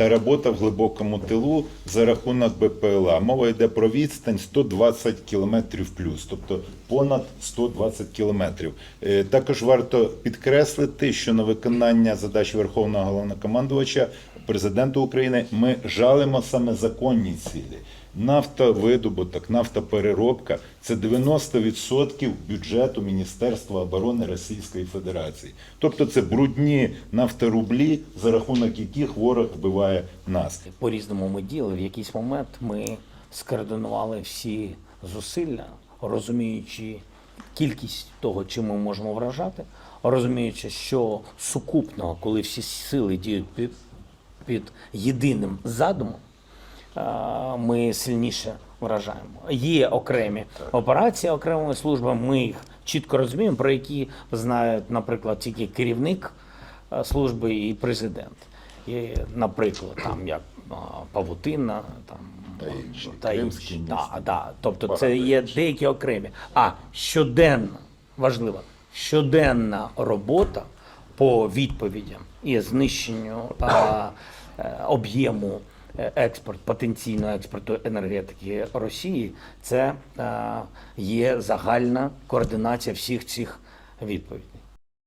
Та робота в глибокому тилу за рахунок БПЛА. Мова йде про відстань 120 кілометрів плюс, тобто понад 120 кілометрів. Е, Також варто підкреслити, що на виконання задач Верховного головнокомандувача президента України ми жалимо саме законні цілі. Нафтовидобуток, нафтопереробка це 90% бюджету Міністерства оборони Російської Федерації. Тобто це брудні нафторублі, за рахунок яких ворог вбиває нас. По-різному ми діяли. В якийсь момент ми скоординували всі зусилля, розуміючи кількість того, чим ми можемо вражати, розуміючи, що сукупно, коли всі сили діють під, під єдиним задумом, ми сильніше вражаємо. Є окремі операції окремими службами, ми їх чітко розуміємо, про які знають, наприклад, тільки керівник служби і президент. І, наприклад, там як павутина, там Та інші, та інші. Да, да. Тобто Багато це є деякі окремі. А щоденна, важливо, щоденна робота по відповідям і знищенню а, е, об'єму е, експорт, потенційного експорту енергетики Росії, це е, є загальна координація всіх цих відповідей.